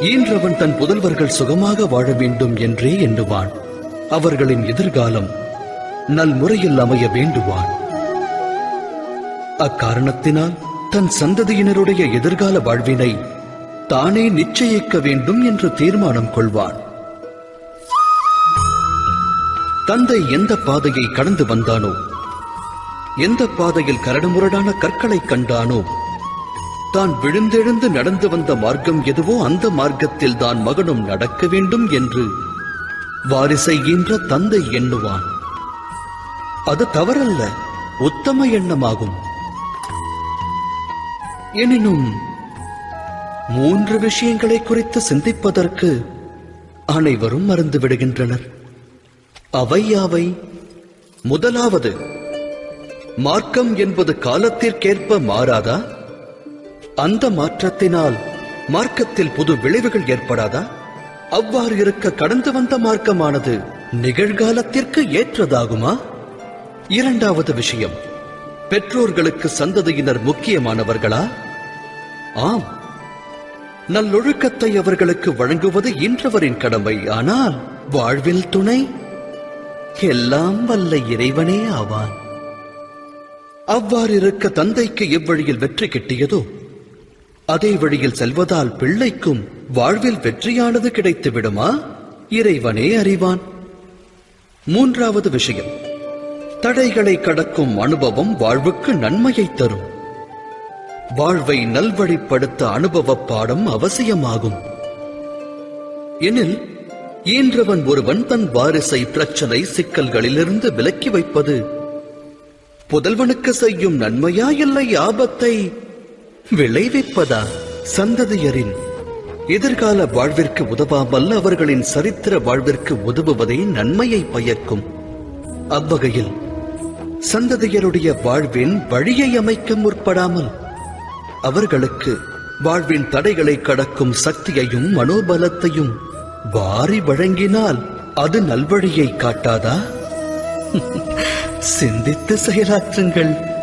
ஈன்றவன் தன் புதல்வர்கள் சுகமாக வாழ வேண்டும் என்றே எண்ணுவான். அவர்களின் எதிர்காலம் நல் முறையில் அமைய வேண்டுவான். அக்காரணத்தினால் தன் சந்ததியினருடைய எதிர்கால வாழ்வினை தானே நிச்சயிக்க வேண்டும் என்று தீர்மானம் கொள்வான். தந்தை எந்த பாதையை கடந்து வந்தானோ எந்த பாதையில் கரடுமுரடான கற்களை கண்டானோ தான் விழுந்தெழுந்து நடந்து வந்த மார்க்கம் எதுவோ அந்த மார்க்கத்தில் தான் மகனும் நடக்க வேண்டும் என்று வாரிசை ஈன்ற தந்தை எண்ணுவான். அது தவறல்ல உத்தம எண்ணமாகும். எனினும் மூன்று விஷயங்களை குறித்து சிந்திப்பதற்கு அனைவரும் மறந்து விடுகின்றனர். அவை யாவை? முதலாவது மார்க்கம் என்பது காலத்திற்கேற்ப மாறாதா? அந்த மாற்றத்தினால் மார்க்கத்தில் புது விளைவுகள் ஏற்படாதா? அவ்வாறு இருக்க கடந்து வந்த மார்க்கமானது நிகழ்காலத்திற்கு ஏற்றதாகுமா? இரண்டாவது விஷயம் பெற்றோர்களுக்கு சந்ததியினர் முக்கியமானவர்களா? ஆம். நல்லொழுக்கத்தை அவர்களுக்கு வழங்குவது இன்றவரின் கடமை ஆனால் வாழ்வில் துணை? எல்லாம் வல்ல இறைவனே ஆவான். அவ்வாறு இருக்க தந்தைக்கு எவ்வழியில் வெற்றி கிட்டியதோ அதே வழியில் செல்வதால் பிள்ளைக்கும் வாழ்வில் வெற்றியானது கிடைத்து விடுமா இறைவனே அறிவான். மூன்றாவது விஷயம். தடைகளை கடக்கும் அனுபவம் வாழ்வுக்கு நன்மையை தரும். வாழ்வை நல்வழிப்படுத்த அனுபவ பாடம் அவசியமாகும். எனில் ஈன்றவன் ஒருவன் தன் வாரிசை பிரச்சனை சிக்கல்களிலிருந்து விலக்கி வைப்பது புதல்வனுக்கு செய்யும் நன்மையா இல்லை ஆபத்தை விளைவிப்பதா சந்ததியரின் எதிர்கால வாழ்விற்கு உதவாமல் அவர்களின் சரித்திர வாழ்விற்கு உதவுவதே நன்மையை பயக்கும். அவ்வகையில் சந்ததியருடைய வாழ்வின் வழியை அமைக்க முற்படாமல் அவர்களுக்கு வாழ்வின் தடைகளை கடக்கும் சக்தியையும் மனோபலத்தையும் வாரி வழங்கினால் அது நல்வழியை காட்டாதா? சிந்தித்து செயலாற்றுங்கள்.